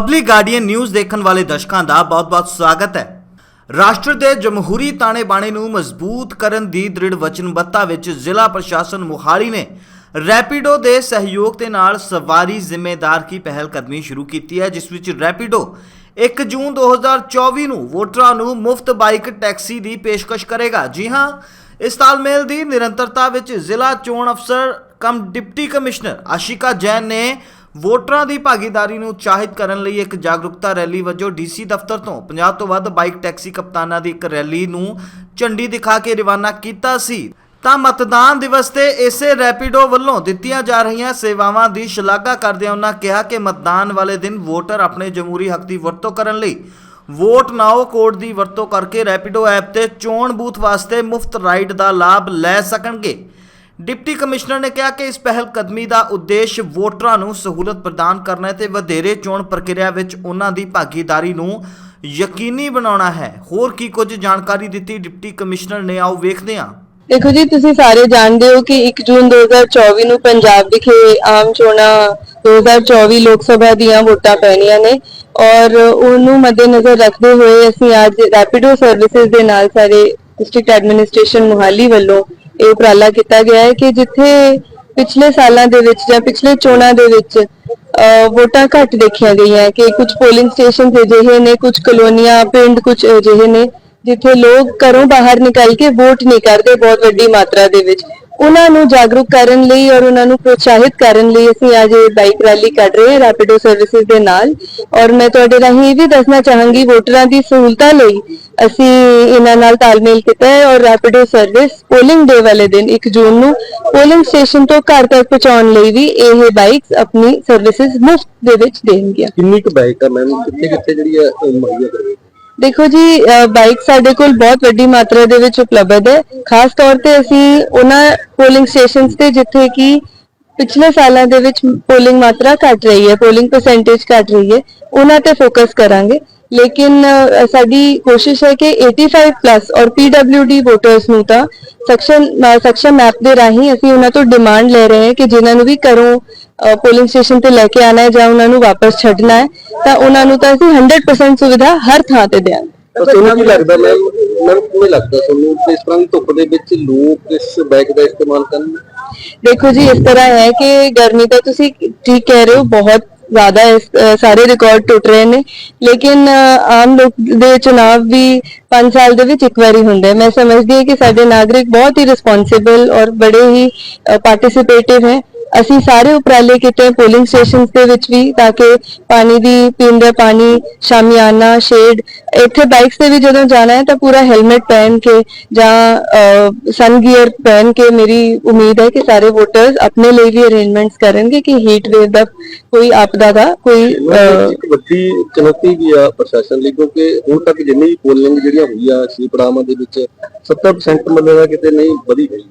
Public guardian news ਦੇਖਣ ਵਾਲੇ ਦਰਸ਼ਕਾਂ ਦਾ ਬਹੁਤ-ਬਹੁਤ ਸਵਾਗਤ ਹੈ। ਰਾਸ਼ਟਰ ਦੇ ਜਮਹੂਰੀ ਤਾਣੇ ਬਾਣੇ ਨੂੰ ਮਜ਼ਬੂਤ ਕਰਨ ਦੀ ਦ੍ਰਿੜ ਵਚਨਬੱਧਤਾ ਵਿੱਚ ਜ਼ਿਲ੍ਹਾ ਪ੍ਰਸ਼ਾਸਨ ਮੁਹਾਲੀ ਨੇ ਰੈਪਿਡੋ ਦੇ ਸਹਿਯੋਗ ਦੇ ਨਾਲ ਸਵਾਰੀ ਜ਼ਿੰਮੇਦਾਰ ਕੀ ਪਹਿਲ ਕਦਮੀ ਸ਼ੁਰੂ ਕੀਤੀ ਹੈ, ਜਿਸ ਵਿੱਚ ਰੈਪਿਡੋ 1 ਜੂਨ 2024 ਨੂੰ ਵੋਟਰਾਂ ਨੂੰ ਮੁਫਤ ਬਾਈਕ ਟੈਕਸੀ ਦੀ ਪੇਸ਼ਕਸ਼ ਕਰੇਗਾ। ਜੀ ਹਾਂ, ਇਸ ਤਾਲਮੇਲ ਦੀ ਨਿਰੰਤਰਤਾ ਵਿੱਚ ਜ਼ਿਲ੍ਹਾ ਚੋਣ ਅਫਸਰ cum deputy commissioner Aashika Jain ਨੇ ਵੋਟਰਾਂ ਦੀ ਭਾਗੀਦਾਰੀ ਨੂੰ ਉਤਸ਼ਾਹਿਤ ਕਰਨ ਲਈ ਇੱਕ ਜਾਗਰੂਕਤਾ ਰੈਲੀ ਵਜੋਂ ਡੀਸੀ ਦਫ਼ਤਰ ਤੋਂ 50 ਤੋਂ ਵੱਧ ਬਾਈਕ ਟੈਕਸੀ ਕਪਤਾਨਾਂ ਦੀ ਇੱਕ ਰੈਲੀ ਨੂੰ ਝੰਡੀ ਦਿਖਾ ਕੇ ਰਵਾਨਾ ਕੀਤਾ ਸੀ। ਤਾਂ ਮਤਦਾਨ ਦਿਵਸ ਤੇ ਇਸੇ ਰੈਪਿਡੋ ਵੱਲੋਂ ਦਿੱਤੀਆਂ ਜਾ ਰਹੀਆਂ ਸੇਵਾਵਾਂ ਦੀ ਸ਼ਲਾਘਾ ਕਰਦਿਆਂ ਉਹਨਾਂ ਕਿਹਾ ਕਿ ਮਤਦਾਨ ਵਾਲੇ ਦਿਨ ਵੋਟਰ ਆਪਣੇ ਜਮਹੂਰੀ ਹੱਕ ਦੀ ਵਰਤੋਂ ਕਰਨ ਲਈ ਵੋਟ ਨਾਓ ਕੋਡ ਦੀ ਵਰਤੋਂ ਕਰਕੇ ਰੈਪਿਡੋ ਐਪ ਤੇ ਚੋਣ ਬੂਥ ਵਾਸਤੇ ਮੁਫਤ ਰਾਈਡ ਦਾ ਲਾਭ ਲੈ ਸਕਣਗੇ। ਡਿਪਟੀ ਕਮਿਸ਼ਨਰ ਨੇ ਕਿਹਾ ਕਿ ਇਸ ਪਹਿਲ ਕਦਮੀ ਦਾ ਉਦੇਸ਼ ਵੋਟਰਾਂ ਨੂੰ ਸਹੂਲਤ ਪ੍ਰਦਾਨ ਕਰਨਾ ਤੇ ਵਧੇਰੇ ਚੋਣ ਪ੍ਰਕਿਰਿਆ ਵਿੱਚ ਉਹਨਾਂ ਦੀ ਭਾਗੀਦਾਰੀ ਨੂੰ ਯਕੀਨੀ ਬਣਾਉਣਾ ਹੈ। ਹੋਰ ਕੀ ਕੁਝ ਜਾਣਕਾਰੀ ਦਿੱਤੀ ਡਿਪਟੀ ਕਮਿਸ਼ਨਰ ਨੇ? ਆਓ ਵੇਖਦੇ ਹਾਂ। ਦੇਖੋ ਜੀ, ਤੁਸੀਂ ਸਾਰੇ ਜਾਣਦੇ ਹੋ ਕਿ 1 ਜੂਨ 2024 ਨੂੰ ਪੰਜਾਬ ਵਿਖੇ ਆਮ ਚੋਣਾਂ 2024 ਲੋਕ ਸਭਾ ਦੀਆਂ ਵੋਟਾਂ ਪੈਣੀਆਂ ਨੇ ਔਰ ਉਹਨੂੰ ਮੱਦੇਨਜ਼ਰ ਰੱਖਦੇ ਹੋਏ ਅਸੀਂ ਅੱਜ ਰੈਪਿਡੋ ਸਰਵਿਸਿਜ਼ ਦੇ ਨਾਲ ਸਾਰੇ ਡਿਸਟ੍ਰਿਕਟ ਐਡਮਿਨਿਸਟ੍ਰੇਸ਼ਨ ਮੁਹਾਲੀ ਵੱਲੋਂ ਇਹ ਉਪਰਾਲਾ ਕੀਤਾ ਗਿਆ ਹੈ ਕਿ ਜਿੱਥੇ ਪਿਛਲੇ ਸਾਲਾਂ ਦੇ ਵਿੱਚ ਜਾਂ ਪਿਛਲੇ ਚੋਣਾਂ ਦੇ ਵਿੱਚ ਵੋਟਾਂ ਘੱਟ ਦੇਖੀਆਂ ਗਈਆਂ ਕਿ ਕੁਝ ਪੋਲਿੰਗ ਸਟੇਸ਼ਨ ਅਜਿਹੇ ਨੇ, ਕੁਝ ਕਲੋਨੀਆਂ, ਪਿੰਡ ਕੁਝ ਅਜਿਹੇ ਨੇ, ਜਿੱਥੇ ਲੋਕ ਘਰੋਂ ਬਾਹਰ ਨਿਕਲ ਕੇ ਵੋਟ ਨਹੀਂ ਕਰਦੇ ਬਹੁਤ ਵੱਡੀ ਮਾਤਰਾ ਦੇ ਵਿੱਚ। ਉਹਨਾਂ ਨੂੰ ਜਾਗਰੂਕ ਕਰਨ ਲਈ ਔਰ ਉਹਨਾਂ ਨੂੰ ਪ੍ਰੋਤਸਾਹਿਤ ਕਰਨ ਲਈ ਅਸੀਂ ਅੱਜ ਇਹ ਬਾਈਕ ਰੈਲੀ ਕੱਢ ਰਹੇ ਹਾਂ ਰੈਪਿਡੋ ਸਰਵਿਸਿਜ਼ ਦੇ ਨਾਲ। ਔਰ ਮੈਂ ਤੁਹਾਡੇ ਰਾਹੀਂ ਇਹ ਵੀ ਦੱਸਣਾ ਚਾਹਾਂਗੀ ਵੋਟਰਾਂ ਦੀ ਸਹੂਲਤਾਂ ਲਈ ਅਸੀਂ ਇਹਨਾਂ ਨਾਲ ਤਾਲਮੇਲ ਕੀਤਾ ਹੈ ਔਰ ਰੈਪਿਡੋ ਸਰਵਿਸ ਪੋਲਿੰਗ ਡੇ ਵਾਲੇ ਦਿਨ 1 ਜੂਨ ਨੂੰ ਪੋਲਿੰਗ ਸਟੇਸ਼ਨ ਤੋਂ ਘਰ ਤੱਕ ਪਹੁੰਚਾਉਣ ਲਈ ਵੀ ਇਹ ਬਾਈਕਸ ਆਪਣੀ ਸਰਵਿਸਿਜ਼ ਮੁਫਤ ਦੇ ਵਿੱਚ ਦੇਣਗੀਆਂ। ਕਿੰਨੀ ਕੁ ਬਾਈਕ ਆ ਮੈਮ ਕਿੱਥੇ ਕਿੱਥੇ ਜਿਹੜੀ ਆ ਮੁਹੱਈਆ ਕਰੇਗੀ ਦੇਖੋ ਜੀ ਬਾਈਕ ਸਾਡੇ ਕੋਲ ਬਹੁਤ ਵੱਡੀ ਮਾਤਰਾ ਦੇ ਵਿੱਚ ਉਪਲਬਧ ਹੈ। ਖਾਸ ਤੌਰ ਤੇ ਅਸੀਂ ਉਹਨਾਂ ਪੋਲਿੰਗ ਸਟੇਸ਼ਨਸ ਤੇ ਜਿੱਥੇ ਕਿ ਪਿਛਲੇ ਸਾਲਾਂ ਦੇ ਵਿੱਚ ਪੋਲਿੰਗ ਮਾਤਰਾ ਘਟ ਰਹੀ ਹੈ ਪੋਲਿੰਗ ਪਰਸੈਂਟੇਜ ਘਟ ਰਹੀ ਹੈ ਉਹਨਾਂ ਤੇ ਫੋਕਸ ਕਰਾਂਗੇ। ਲੇਕਿਨ ਸਾਡੀ ਕੋਸ਼ਿਸ਼ ਹੈ ਕਿ 85 ਪਲੱਸ ਔਰ PWD ਵੋਟਰਸ ਨੂੰ ਤਾਂ ਸੈਕਸ਼ਨ ਸੈਕਸ਼ਨ ਐਪ ਦੇ ਰਾਹੀਂ ਅਸੀਂ ਉਹਨਾਂ ਤੋਂ ਡਿਮਾਂਡ ਲੈ ਰਹੇ ਹਾਂ ਕਿ ਜਿਨ੍ਹਾਂ ਨੂੰ ਵੀ ਘਰੋਂ ਪੋਲਿੰਗ ਸਟੇਸ਼ਨ ਤੇ ਲੈ ਕੇ ਆਣਾ ਹੈ ਜਾਂ ਉਹਨਾਂ ਨੂੰ ਵਾਪਸ ਛੱਡਣਾ ਹੈ ਤਾਂ ਉਹਨਾਂ ਨੂੰ ਤਾਂ ਅਸੀਂ 100% ਸੁਵਿਧਾ ਹਰ ਥਾਂ ਤੇ ਦੇਵਾਂਗੇ। ਤਾਂ ਤੁਹਾਨੂੰ ਕੀ ਲੱਗਦਾ ਮੈਮ? ਮੈਮ ਕਿਵੇਂ ਲੱਗਦਾ ਤੁਹਾਨੂੰ ਇਸ ਤਰ੍ਹਾਂ ਦੀ ਧੁੱਪ ਦੇ ਵਿੱਚ ਲੋਕ ਇਸ ਬਾਈਕ ਦਾ ਇਸਤੇਮਾਲ ਕਰਨ ਦੇਖੋ ਜੀ ਇਸ ਤਰ੍ਹਾਂ ਹੈ ਕਿ ਗਰਮੀ ਤਾਂ ਤੁਸੀਂ ਠੀਕ ਕਹਿ ਰਹੇ ਹੋ ਬਹੁਤ ਜ਼ਿਆਦਾ ਸਾਰੇ ਰਿਕਾਰਡ ਟੁੱਟ ਰਹੇ ਨੇ ਲੇਕਿਨ ਆਮ ਲੋਕ ਦੇ ਚੁਣਾਵ ਵੀ 5 ਸਾਲ ਦੇ ਵਿੱਚ ਇੱਕ ਵਾਰੀ ਹੁੰਦੇ ਹੈ। ਮੈਂ ਸਮਝਦੀ ਹਾਂ ਕਿ ਸਾਡੇ ਨਾਗਰਿਕ ਬਹੁਤ ਹੀ ਰਿਸਪੌਂਸਿਬਲ ਔਰ ਬੜੇ ਹੀ ਪਾਰਟਿਸਿਪੇਟਿਵ ਹੈ ਅਸੀਂ ਸਾਰੇ ਉਪਰਾਲੇ ਕੀਤੇ ਪੋਲਿੰਗ ਸਟੇਸ਼ਨਸ ਦੇ ਵਿੱਚ ਵੀ, ਤਾਂ ਕਿ ਪਾਣੀ ਦੀ ਪੀਣ ਦਾ ਪਾਣੀ ਸ਼ਾਮਿਆਨਾ ਸ਼ੇਡ ਇੱਥੇ ਬਾਈਕਸ ਤੇ ਵੀ ਜਦੋਂ ਜਾਣਾ ਹੈ ਤਾਂ ਪੂਰਾ ਹੈਲਮਟ ਪਹਿਨ ਕੇ ਜਾਂ ਸਨ ਗੀਅਰ ਪਹਿਨ ਕੇ ਮੇਰੀ ਉਮੀਦ ਹੈ ਕਿ ਸਾਰੇ ਵੋਟਰਸ ਆਪਣੇ ਲਈ ਵੀ ਅਰੇਂਜਮੈਂਟਸ ਕਰਨਗੇ ਕਿ ਹੀਟ ਵੇਵ ਦਾ ਕੋਈ ਆਪਦਾ ਦਾ ਕੋਈ ਵੱਡੀ ਚੁਣੌਤੀ ਵੀ ਆ ਪ੍ਰਸ਼ਾਸਨ ਲਈ ਕਿਉਂਕਿ ਹੁਣ ਤੱਕ ਜਿੰਨੀ ਪੋਲਿੰਗ ਜਿਹੜੀਆਂ ਹੋਈਆਂ ਸੀ ਪੜਾਵਾਂ ਦੇ ਵਿੱਚ 70% ਮੰਨੇ ਕਿਤੇ ਨਹੀਂ ਵਧੀ ਗਈ।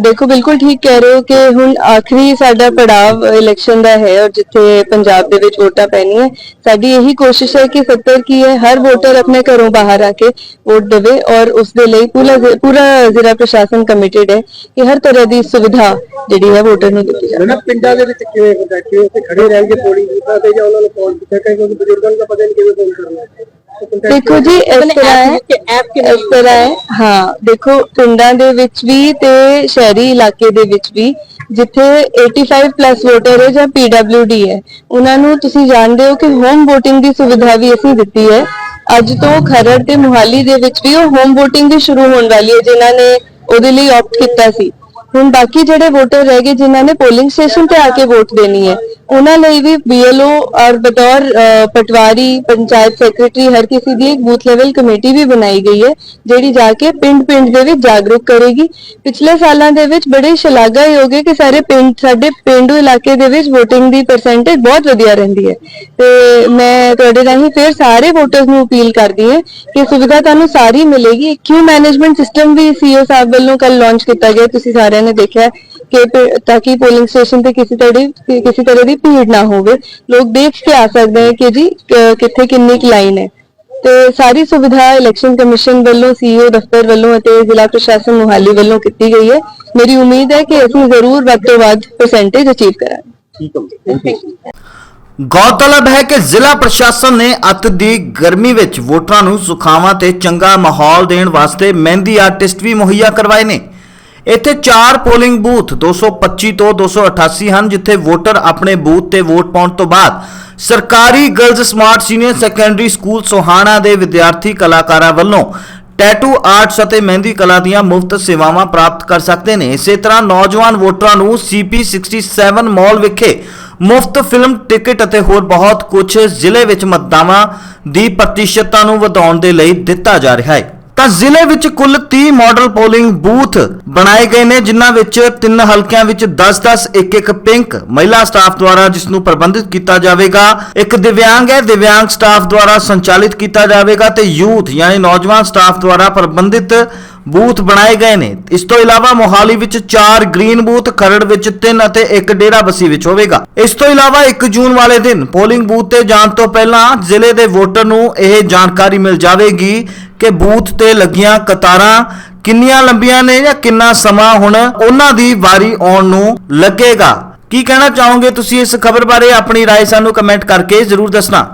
ਦੇਖੋ, ਬਿਲਕੁਲ ਠੀਕ ਕਹਿ ਰਹੇ ਹੋ ਕਿ ਹੁਣ ਆਖਰੀ ਸਾਡਾ ਪੜਾਵ ਇਲੈਕਸ਼ਨ ਦਾ ਹੈ ਔਰ ਜਿੱਥੇ ਪੰਜਾਬ ਦੇ ਵਿੱਚ ਵੋਟਾਂ ਪੈਣੀਆਂ, ਸਾਡੀ ਇਹੀ ਕੋਸ਼ਿਸ਼ ਹੈ ਕਿ 70 ਕੀ ਹੈ, ਹਰ ਵੋਟਰ ਆਪਣੇ ਘਰੋਂ ਬਾਹਰ ਆ ਕੇ ਵੋਟ ਦੇਵੇ ਔਰ ਉਸ ਦੇ ਲਈ ਪੂਰਾ ਪੂਰਾ ਜ਼ਿਲ੍ਹਾ ਪ੍ਰਸ਼ਾਸਨ ਕਮਿਟਡ ਹੈ ਕਿ ਹਰ ਤਰ੍ਹਾਂ ਦੀ ਸੁਵਿਧਾ ਜਿਹੜੀ ਹੈ ਵੋਟਰ ਨੂੰ ਦਿੱਤੀ ਜਾਵੇ। ਨਾ, ਪਿੰਡਾਂ ਦੇ ਵਿੱਚ ਕਿਵੇਂ ਹੁੰਦਾ ਕਿ ਉੱਥੇ ਖੜੇ ਰਹਿਣਗੇ ਪੋਲਿੰਗ ਬੂਥਾਂ ਤੇ ਜਾਂ ਉਹਨਾਂ ਨੂੰ ਫੋਨ ਕਿੱਥੇ ਕਿਉਂਕਿ ਬਜ਼ੁਰਗਾਂ ਨੂੰ ਪਤਾ ਨਹੀਂ ਕਿਵੇਂ ਫੋਨ ਕਰਨਾ ਦੇਖੋ ਜੀ ਇਸ ਤਰ੍ਹਾਂ ਹੈ ਇਸ ਤਰ੍ਹਾਂ ਹੈ ਹਾਂ? ਦੇਖੋ ਪਿੰਡਾਂ ਦੇ ਵਿੱਚ ਵੀ ਤੇ ਸ਼ਹਿਰੀ ਇਲਾਕੇ ਦੇ ਵਿੱਚ ਵੀ ਜਿੱਥੇ 85 ਪਲੱਸ ਵੋਟਰ ਹੈ ਜਾਂ PWD ਹੈ ਉਹਨਾਂ ਨੂੰ ਤੁਸੀਂ ਜਾਣਦੇ ਹੋ ਕਿ ਹੋਮ VOTING ਦੀ ਸੁਵਿਧਾ ਵੀ ਅਸੀਂ ਦਿੱਤੀ ਹੈ। ਅੱਜ ਤੋਂ ਖਰੜ ਤੇ ਮੁਹਾਲੀ ਦੇ ਵਿੱਚ ਵੀ ਉਹ ਹੋਮ VOTING ਵੀ ਸ਼ੁਰੂ ਹੋਣ ਵਾਲੀ ਹੈ ਜਿਨ੍ਹਾਂ ਨੇ ਉਹਦੇ ਲਈ ਆਪਟ ਕੀਤਾ ਸੀ। ਹੁਣ ਬਾਕੀ ਜਿਹੜੇ ਵੋਟਰ ਰਹਿ ਗਏ ਜਿਨ੍ਹਾਂ ਨੇ ਪੋਲਿੰਗ ਸਟੇਸ਼ਨ ਤੇ ਆ ਕੇ ਵੋਟ ਦੇਣੀ ਹੈ ਉਹਨਾਂ ਲਈ ਵੀ BLO ਔਰ ਬਤੌਰ ਪਟਵਾਰੀ, ਪੰਚਾਇਤ ਸੈਕਟਰੀ ਹਰ ਕਿਸੇ ਦੀ ਇੱਕ ਬੂਥ ਲੈਵਲ ਕਮੇਟੀ ਵੀ ਬਣਾਈ ਗਈ ਹੈ, ਜਿਹੜੀ ਜਾ ਕੇ ਪਿੰਡ-ਪਿੰਡ ਦੇ ਵਿੱਚ ਜਾਗਰੂਕ ਕਰੇਗੀ। ਪਿਛਲੇ ਸਾਲਾਂ ਦੇ ਵਿੱਚ ਬੜੇ ਸ਼ਲਾਘਾਯੋਗ ਹੈ ਕਿ ਸਾਰੇ ਪਿੰਡ, ਸਾਡੇ ਪਿੰਡੂ ਇਲਾਕੇ ਦੇ ਵਿੱਚ VOTING ਦੀ ਪਰਸੈਂਟੇਜ ਬਹੁਤ ਵਧੀਆ ਰਹਿੰਦੀ ਹੈ। ਤੇ ਮੈਂ ਤੁਹਾਡੇ ਰਾਹੀਂ ਫਿਰ ਸਾਰੇ ਵੋਟਰਸ ਨੂੰ ਅਪੀਲ ਕਰਦੀ ਹਾਂ ਕਿ ਸੁਵਿਧਾ ਤੁਹਾਨੂੰ ਸਾਰੀ ਮਿਲੇਗੀ। ਕਿਊ ਮੈਨੇਜਮੈਂਟ ਸਿਸਟਮ ਵੀ ਸੀਓ ਸਾਹਿਬ ਵੱਲੋਂ ਕੱਲ ਲਾਂਚ ਕੀਤਾ ਗਿਆ, ਤੁਸੀਂ ਸਾਰਿਆਂ ਨੇ ਦੇਖਿਆ। ਕਿ ਤਾਂ ਕਿ ਪੋਲਿੰਗ ਸਟੇਸ਼ਨ ਤੇ ਕਿਸੇ ਤਰ੍ਹਾਂ ਦੀ ਕਿਸੇ ਤਰ੍ਹਾਂ ਦੀ ਭੀੜ ਨਾ ਹੋਵੇ। ਲੋਕ ਦੇਖ ਕੇ ਆ ਸਕਦੇ ਹੈ ਕਿ ਜੀ ਕਿੱਥੇ ਕਿੰਨੀ ਕੁ ਲਾਈਨ ਹੈ। ਤੇ ਸਾਰੀ ਸੁਵਿਧਾ ਇਲੈਕਸ਼ਨ ਕਮਿਸ਼ਨ ਵੱਲੋਂ ਸੀਓ ਦਫ਼ਤਰ ਵੱਲੋਂ ਅਤੇ ਜ਼ਿਲ੍ਹਾ ਪ੍ਰਸ਼ਾਸਨ ਮੁਹਾਲੀ ਵੱਲੋਂ ਕੀਤੀ ਗਈ ਹੈ। ਮੇਰੀ ਉਮੀਦ ਹੈ ਕਿ ਅਸੀਂ ਜ਼ਰੂਰ ਵੱਧ ਤੋਂ ਵੱਧ ਪਰਸੈਂਟੇਜ ਅਚੀਵ ਕਰਾਂਗੇ। ਠੀਕ ਹੈ ਗੌਰਤਲਬ ਹੈ ਕਿ ਜ਼ਿਲ੍ਹਾ ਪ੍ਰਸ਼ਾਸਨ ਨੇ ਅੱਤ ਦੀ ਗਰਮੀ ਵਿੱਚ ਵੋਟਰਾਂ ਨੂੰ ਸੁਖਾਵਾਂ ਤੇ ਚੰਗਾ ਮਾਹੌਲ ਦੇਣ ਵਾਸਤੇ ਮਹਿੰਦੀ ਆਰਟਿਸਟ ਵੀ ਮੁਹੱਈਆ ਕਰਵਾਏ ਨੇ। ਇੱਥੇ 4 ਪੋਲਿੰਗ ਬੂਥ 225 ਤੋਂ 288 ਹਨ, ਜਿੱਥੇ ਵੋਟਰ ਆਪਣੇ ਬੂਥ ਤੇ ਵੋਟ ਪਾਉਣ ਤੋਂ ਬਾਅਦ ਸਰਕਾਰੀ girls smart senior secondary school Sohana ਦੇ ਵਿਦਿਆਰਥੀ ਕਲਾਕਾਰਾਂ ਵੱਲੋਂ ਟੈਟੂ ਆਰਟਸ ਅਤੇ ਮਹਿੰਦੀ ਕਲਾ ਦੀਆਂ ਮੁਫਤ ਸੇਵਾਵਾਂ ਪ੍ਰਾਪਤ ਕਰ ਸਕਦੇ ਨੇ। ਇਸੇ ਤਰ੍ਹਾਂ ਨੌਜਵਾਨ ਵੋਟਰਾਂ ਨੂੰ CP 67 ਮਾਲ ਵਿਖੇ ਮੁਫਤ ਫਿਲਮ ਟਿਕਟ ਅਤੇ ਹੋਰ ਬਹੁਤ ਕੁਝ ਜ਼ਿਲ੍ਹੇ ਵਿੱਚ ਮਤਦਾਵਾਂ ਦੀ ਪ੍ਰਤੀਸ਼ਤਤਾ ਨੂੰ ਵਧਾਉਣ ਦੇ ਲਈ ਦਿੱਤਾ ਜਾ ਰਿਹਾ ਹੈ। ਤਾਂ ਜ਼ਿਲ੍ਹੇ ਵਿੱਚ ਕੁੱਲ 30 ਮਾਡਲ ਪੋਲਿੰਗ ਬੂਥ ਬਣਾਏ ਗਏ ਨੇ, ਜਿਨ੍ਹਾਂ ਵਿੱਚ ਤਿੰਨ ਹਲਕਿਆਂ ਵਿੱਚ 10-10 ਇੱਕ-ਇੱਕ ਪਿੰਕ ਮਹਿਲਾ ਸਟਾਫ ਦੁਆਰਾ ਜਿਸ ਨੂੰ ਪ੍ਰਬੰਧਿਤ ਕੀਤਾ ਜਾਵੇਗਾ। ਇੱਕ ਦਿਵਿਆਂਗ ਹੈ, ਦਿਵਿਆਂਗ ਸਟਾਫ ਦੁਆਰਾ ਸੰਚਾਲਿਤ ਕੀਤਾ ਜਾਵੇਗਾ ਤੇ ਯੂਥ ਯਾਨੀ ਨੌਜਵਾਨ ਸਟਾਫ ਦੁਆਰਾ ਪ੍ਰਬੰਧਿਤ ਬੂਥ ਬਣਾਏ ਗਏ ਨੇ ਇਸ ਤੋਂ ਇਲਾਵਾ ਮੋਹਾਲੀ ਵਿੱਚ 4 ਗ੍ਰੀਨ ਬੂਥ ਖਰੜ ਵਿੱਚ 3 ਅਤੇ ਇੱਕ ਡੇਰਾ ਬਸੀ ਵਿੱਚ ਹੋਵੇਗਾ ਇਸ ਤੋਂ ਇਲਾਵਾ 1 ਜੂਨ ਵਾਲੇ ਦਿਨ ਪੋਲਿੰਗ ਬੂਥ ਤੇ ਜਾਣ ਤੋਂ ਪਹਿਲਾਂ ਜ਼ਿਲ੍ਹੇ ਦੇ ਵੋਟਰ ਨੂੰ ਇਹ ਜਾਣਕਾਰੀ ਮਿਲ ਜਾਵੇਗੀ ਕਿ ਬੂਥ ਤੇ ਲੱਗੀਆਂ ਕਤਾਰਾਂ ਕਿੰਨੀਆਂ ਲੰਬੀਆਂ ਨੇ ਜਾਂ ਕਿੰਨਾ ਸਮਾਂ ਹੁਣ ਉਹਨਾਂ ਦੀ ਵਾਰੀ ਆਉਣ ਨੂੰ ਲੱਗੇਗਾ ਕੀ ਕਹਿਣਾ ਚਾਹੋਗੇ ਤੁਸੀਂ ਇਸ ਖਬਰ ਬਾਰੇ ਆਪਣੀ رائے ਸਾਨੂੰ ਕਮੈਂਟ ਕਰਕੇ ਜ਼ਰੂਰ ਦੱਸਣਾ